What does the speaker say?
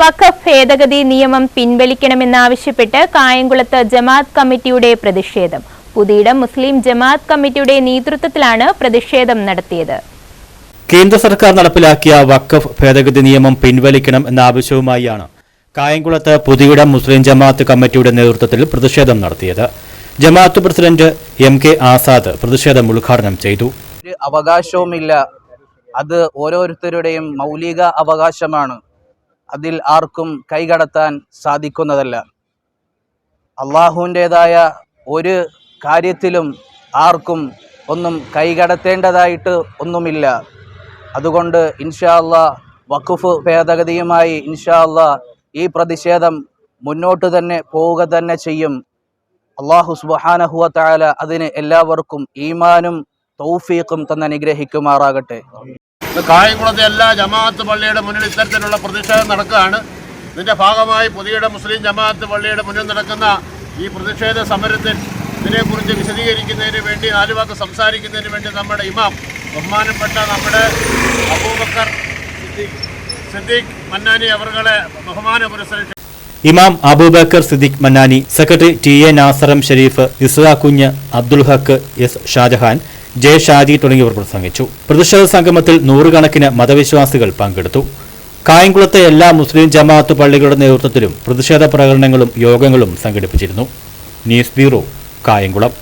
വഖഫ് ഭേദഗതി നിയമം പിൻവലിക്കണമെന്നാവശ്യപ്പെട്ട് കായംകുളത്ത് ജമാഅത്ത് കമ്മിറ്റിയുടെ പ്രതിഷേധം. പുതിയിടം മുസ്ലിം ജമാഅത്ത് കമ്മിറ്റിയുടെ നേതൃത്വത്തിലാണ് പ്രതിഷേധം നടത്തിയത്. കേന്ദ്ര സർക്കാർ നടപ്പിലാക്കിയ വഖഫ് ഭേദഗതി നിയമം പിൻവലിക്കണം എന്ന ആവശ്യവുമായാണ് കായംകുളത്ത് പുതിയിടം മുസ്ലിം ജമാഅത്ത് കമ്മിറ്റിയുടെ നേതൃത്വത്തിൽ പ്രതിഷേധം നടത്തിയത്. ജമാഅത്ത് പ്രസിഡന്റ് എം കെ ആസാദ് പ്രതിഷേധം ഉദ്ഘാടനം ചെയ്തു. അവകാശവുമില്ല. അത് ഓരോരുത്തരുടെയും മൗലിക അവകാശമാണ്. അതിൽ ആർക്കും കൈകടത്താൻ സാധിക്കുന്നതല്ല. അള്ളാഹുവിന്റെതായ ഒരു കാര്യത്തിലും ആർക്കും ഒന്നും കൈകടത്തേണ്ടതായിട്ട് ഒന്നുമില്ല. അതുകൊണ്ട് ഇൻഷാ അല്ലാ വഖഫ് ഭേദഗതിയുമായി ഇൻഷാ ഈ പ്രതിഷേധം മുന്നോട്ട് തന്നെ പോവുക തന്നെ ചെയ്യും. അള്ളാഹു സുബാനഹുവ താല അതിന് എല്ലാവർക്കും ഈമാനും തൗഫീഖും തന്നെ അനുഗ്രഹിക്കുമാറാകട്ടെ. ഇത് കായംകുളത്തെ എല്ലാ ജമാഅത്ത് പള്ളിയുടെ മുന്നിൽ ഇത്തരത്തിലുള്ള പ്രതിഷേധം നടക്കുകയാണ്. ഇതിന്റെ ഭാഗമായി പുതിയുടെ മുസ്ലിം ജമാഅത്ത് പള്ളിയുടെ മുന്നിൽ നടക്കുന്ന ഈ പ്രതിഷേധ സമരത്തിൽ ഇതിനെക്കുറിച്ച് വിശദീകരിക്കുന്നതിന് വേണ്ടി നാല് വാക്ക് സംസാരിക്കുന്നതിന് വേണ്ടി നമ്മുടെ ഇമാം ബഹുമാനപ്പെട്ട നമ്മുടെ അബൂബക്കർ സിദ്ദീഖ് മന്നാനി അവരുടെ ബഹുമാന പുരസ്കരിച്ചു. ഇമാം Abubakar Siddique Mannani secretary T A നാസറം Sharif Isra Kunju Abdul Haq S Shajahan J Shaji തുടങ്ങിയവർ പ്രസംഗിച്ചു. പ്രതിഷേധ സംഗമത്തിൽ നൂറുകണക്കിന് മതവിശ്വാസികൾ പങ്കെടുത്തു. കായംകുളത്തെ എല്ലാ മുസ്ലിം ജമാഅത്ത് പള്ളികളുടെ നേതൃത്വത്തിലും പ്രതിഷേധ പ്രകടനങ്ങളും യോഗങ്ങളും സംഘടിപ്പിച്ചിരുന്നു. News bureau Kayamkulam.